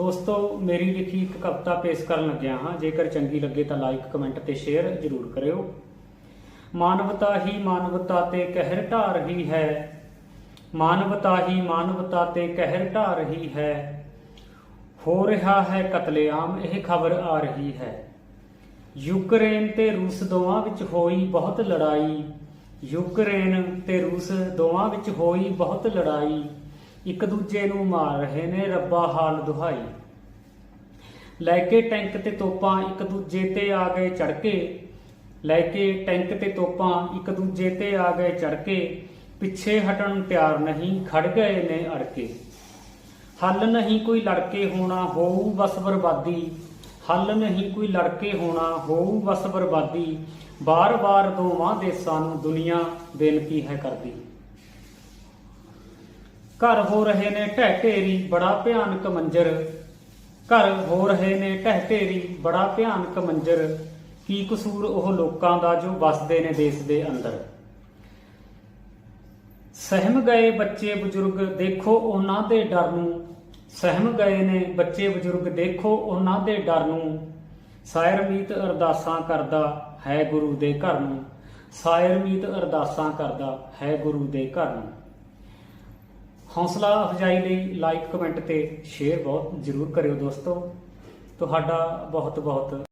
ਦੋਸਤੋ, ਮੇਰੀ ਲਿਖੀ ਇੱਕ ਕਵਿਤਾ ਪੇਸ਼ ਕਰਨ ਲੱਗਿਆ ਹਾਂ। ਜੇਕਰ ਚੰਗੀ ਲੱਗੇ ਤਾਂ ਲਾਈਕ ਕਮੈਂਟ ਤੇ ਸ਼ੇਅਰ ਜ਼ਰੂਰ ਕਰਿਓ। ਮਾਨਵਤਾ ਹੀ ਮਾਨਵਤਾ ਤੇ ਕਹਿਰ ਢਾ ਰਹੀ ਹੈ। ਮਾਨਵਤਾ ਹੀ ਮਾਨਵਤਾ ਤੇ ਕਹਿਰ ਢਾ ਰਹੀ ਹੈ। ਹੋ ਰਿਹਾ ਹੈ ਕਤਲੇਆਮ, ਇਹ ਖਬਰ ਆ ਰਹੀ ਹੈ। ਯੂਕਰੇਨ ਤੇ ਰੂਸ ਦੋਵਾਂ ਵਿੱਚ ਹੋਈ ਬਹੁਤ ਲੜਾਈ। ਯੂਕਰੇਨ ਤੇ ਰੂਸ ਦੋਵਾਂ ਵਿੱਚ ਹੋਈ ਬਹੁਤ ਲੜਾਈ। ਇੱਕ ਦੂਜੇ ਨੂੰ ਮਾਰ ਰਹੇ ਨੇ, ਰੱਬਾ ਹਾਲ ਦੁਹਾਈ। ਲੈ ਕੇ ਟੈਂਕ ਤੇ ਤੋਪਾਂ ਇੱਕ ਦੂਜੇ ਤੇ ਆ ਗਏ ਚੜ ਕੇ। ਲੈ ਕੇ ਟੈਂਕ ਤੇ ਤੋਪਾਂ ਇੱਕ ਦੂਜੇ ਤੇ ਆ ਗਏ ਚੜ ਕੇ। ਪਿੱਛੇ ਹਟਣ ਤਿਆਰ ਨਹੀਂ ਖੜ ਗਏ ਨੇ ਅੜ ਕੇ। ਹੱਲ ਨਹੀਂ ਕੋਈ ਲੜਕੇ ਹੋਣਾ, ਹੋਊ ਬਸ ਬਰਬਾਦੀ। ਹੱਲ ਨਹੀਂ ਕੋਈ ਲੜਕੇ ਹੋਣਾ, ਹੋਊ ਬਸ ਬਰਬਾਦੀ। ਬਾਰ-ਬਾਰ ਦੋਵਾਂ ਦੇਸਾਂ ਨੂੰ ਦੁਨੀਆ ਬੇਨਤੀ ਹੈ ਕਰਦੀ। ਘਰ ਹੋ ਰਹੇ ਨੇ ਢਹਿ ਢੇਰੀ, ਬੜਾ ਭਿਆਨਕ ਮੰਜ਼ਰ। ਘਰ ਹੋ ਰਹੇ ਨੇ ਢਹਿ ਢੇਰੀ, ਬੜਾ ਭਿਆਨਕ ਮੰਜ਼ਰ। ਕੀ ਕਸੂਰ ਉਹ ਲੋਕਾਂ ਦਾ ਜੋ ਵਸਦੇ ਨੇ ਦੇਸ਼ ਦੇ ਅੰਦਰ? ਸਹਿਮ ਗਏ ਬੱਚੇ ਬਜ਼ੁਰਗ, ਦੇਖੋ ਉਹਨਾਂ ਦੇ ਡਰ ਨੂੰ। ਸਹਿਮ ਗਏ ਨੇ ਬੱਚੇ ਬਜ਼ੁਰਗ, ਦੇਖੋ ਉਹਨਾਂ ਦੇ ਡਰ ਨੂੰ। ਸਾਇਰ ਮੀਤ ਅਰਦਾਸਾਂ ਕਰਦਾ ਹੈ ਗੁਰੂ ਦੇ ਘਰ ਨੂੰ। ਸਾਇਰ ਮੀਤ ਅਰਦਾਸਾਂ ਕਰਦਾ ਹੈ ਗੁਰੂ ਦੇ ਘਰ ਨੂੰ। ਹੌਸਲਾ ਅਫਜਾਈ ਲਈ ਲਾਈਕ ਕਮੈਂਟ ਤੇ ਸ਼ੇਅਰ ਬਹੁਤ ਜ਼ਰੂਰ ਕਰਿਓ ਦੋਸਤੋ। ਤੁਹਾਡਾ ਬਹੁਤ ਬਹੁਤ